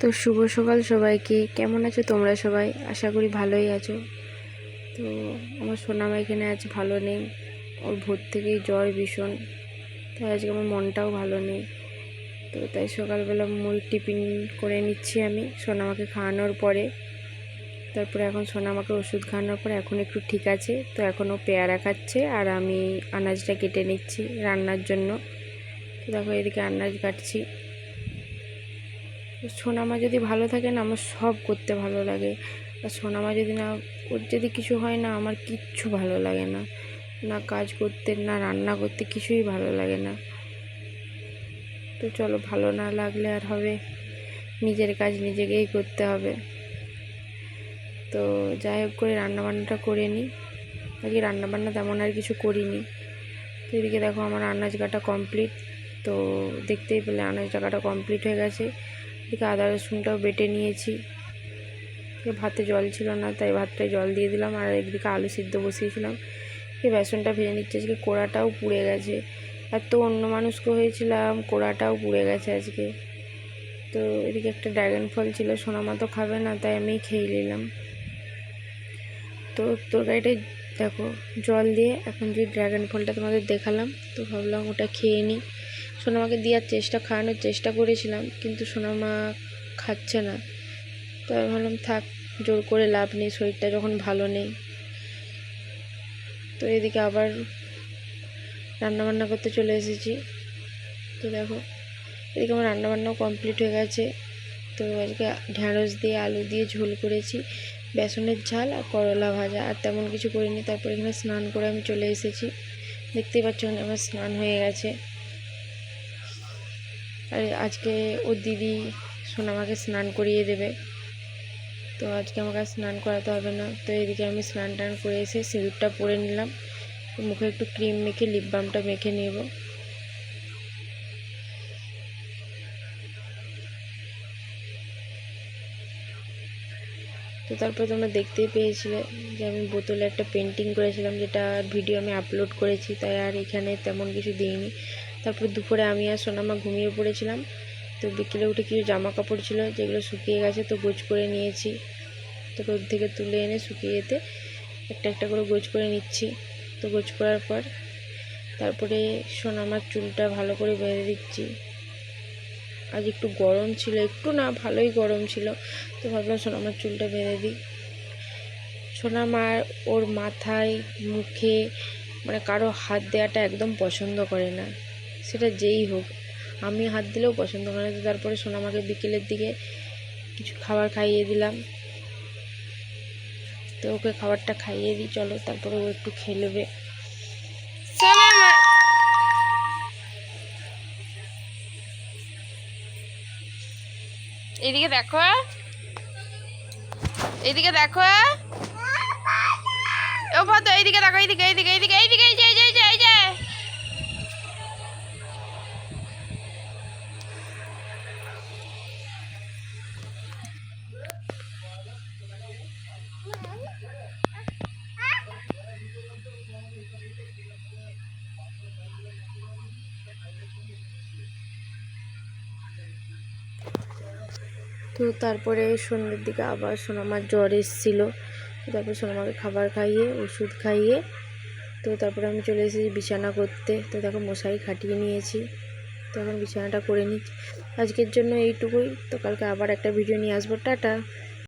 তো শুভ সকাল সবাইকে। কেমন আছো তোমরা সবাই? আশা করি ভালোই আছো। তো আমার সোনামা এখানে আজ ভালো নেই। ওর ভোর থেকেই জ্বর ভীষণ। তাই আজকে আমার মনটাও ভালো নেই। তো তাই সকালবেলা মুড়ি টিফিন করে নিচ্ছি আমি সোনামাকে খাওয়ানোর পরে। তারপরে এখন সোনামাকে ওষুধ খাওয়ানোর পরে এখন একটু ঠিক আছে। তো এখনও পেয়ারা খাচ্ছে আর আমি আনাজটা কেটে নিচ্ছি রান্নার জন্য। তো দেখো এদিকে আনাজ কাটছি। সোনামা যদি ভালো থাকে না, আমার সব করতে ভালো লাগে। আর সোনামা যদি না, ওর যদি কিছু হয় না, আমার কিচ্ছু ভালো লাগে না। না কাজ করতে, না রান্না করতে কিছুই ভালো লাগে না। তো চলো, ভালো না লাগলে আর হবে। নিজের কাজ নিজেকেই করতে হবে। তো যাই হোক করে রান্নাবান্নাটা করে নিই। আজকে রান্নাবান্না তেমন আর কিছু করিনি। তো এদিকে দেখো আমার আনাজ কাটা কমপ্লিট তো দেখতেই পেলে আনাজ কাটা কমপ্লিট হয়ে গেছে। এদিকে আদা রসুনটাও বেটে নিয়েছি। ভাতে জল ছিল না, তাই ভাতটায় জল দিয়ে দিলাম আর একদিকে আলু সিদ্ধ বসিয়েছিলাম। এই বেসনটা ভেজে নিচ্ছে, আজকে কোড়াটাও পুড়ে গেছে। এত অন্য মানুষকে হয়েছিলাম, কোড়াটাও পুড়ে গেছে আজকে। তো এদিকে একটা ড্রাগন ফল ছিল, সোনামা তো খাবে না, তাই আমি খেয়ে নিলাম। তো তরকারিটাই দেখো, জল দিয়ে এখন যে ড্রাগন ফলটা তোমাদের দেখালাম, তো ভাবলাম ওটা খেয়ে নিই। সোনামাকে দেওয়ার চেষ্টা, খাওয়ানোর চেষ্টা করেছিলাম, কিন্তু সোনামা খাচ্ছে না। তো আমি ভাবলাম, থাক, জোর করে লাভ নেই, শরীরটা যখন ভালো নেই। তো এদিকে আবার রান্নাবান্না করতে চলে এসেছি। তো দেখো, এদিকে আমার রান্নাবান্নাও কমপ্লিট হয়ে গেছে। তো আজকে ঢ্যাঁড়স দিয়ে, আলু দিয়ে ঝোল করেছি, বেসনের ঝাল আর করলা ভাজা। আর তেমন কিছু করিনি, তারপর এখানে স্নান করে আমি চলে এসেছি। দেখতেই পাচ্ছ আমার স্নান হয়ে গেছে। আর আজকে ওর দিদি সোনামাকে স্নান করিয়ে দেবে। তো আজকে আমাকে স্নান করাতে হবে না। তো এদিকে আমি স্নান টান করে এসে সিঁদুরটা পরে নিলাম। মুখে একটু ক্রিম মেখে লিপ বামটা মেখে নেব। তো তারপর তোমরা দেখতেই পেয়েছিলে যে আমি বোতলে একটা পেন্টিং করেছিলাম, যেটা ভিডিও আমি আপলোড করেছি, তাই আর এখানে তেমন কিছু দিইনি। তারপর দুপুরে আমি আর সোনামা ঘুমিয়ে পড়েছিলাম, তো বিকেলে উঠে কিছু জামা কাপড় ছিল, যেগুলো শুকিয়ে গেছে, তো গোছ করে নিয়েছি। তো রোদ থেকে তুলে এনে শুকিয়ে যেতে একটা একটা করে গোছ করে নিচ্ছি। তো গোছ করার পর তারপরে সোনামার চুলটা ভালো করে বেঁধে দিচ্ছি। আজ একটু গরম ছিল, একটু না, ভালোই গরম ছিল। তো ভাবলাম সোনা সোনামার চুলটা বেঁধে দিই। সোনামার ওর মাথায়, মুখে মানে কারও হাত দেওয়াটা একদম পছন্দ করে না। সেটা যেই হোক, আমি হাত দিলেও পছন্দ করে না। তো তারপরে সোনামাকে বিকেলের দিকে কিছু খাবার খাইয়ে দিলাম। তো ওকে খাবারটা খাইয়ে দিই, চলো, তারপরে ও একটু খেলবে। এদিকে দেখো। এদিকে দেখো। ও ভাতো এইদিকে দেখো এইদিকে এইদিকে এইদিকে এইদিকে এই যে তো তারপরে সন্ধ্যের দিকে আবার সোনামার জ্বর এসেছিল। তারপর সোনামাকে খাবার খাইয়ে, ওষুধ খাইয়ে, তো তারপরে আমি চলে এসেছি বিছানা করতে। তো তখন মশারি খাটিয়ে নিয়েছি। তো এখন বিছানাটা করে নিচ্ছি। আজকের জন্য এইটুকুই। তো কালকে আবার একটা ভিডিও নিয়ে আসব। টাটা!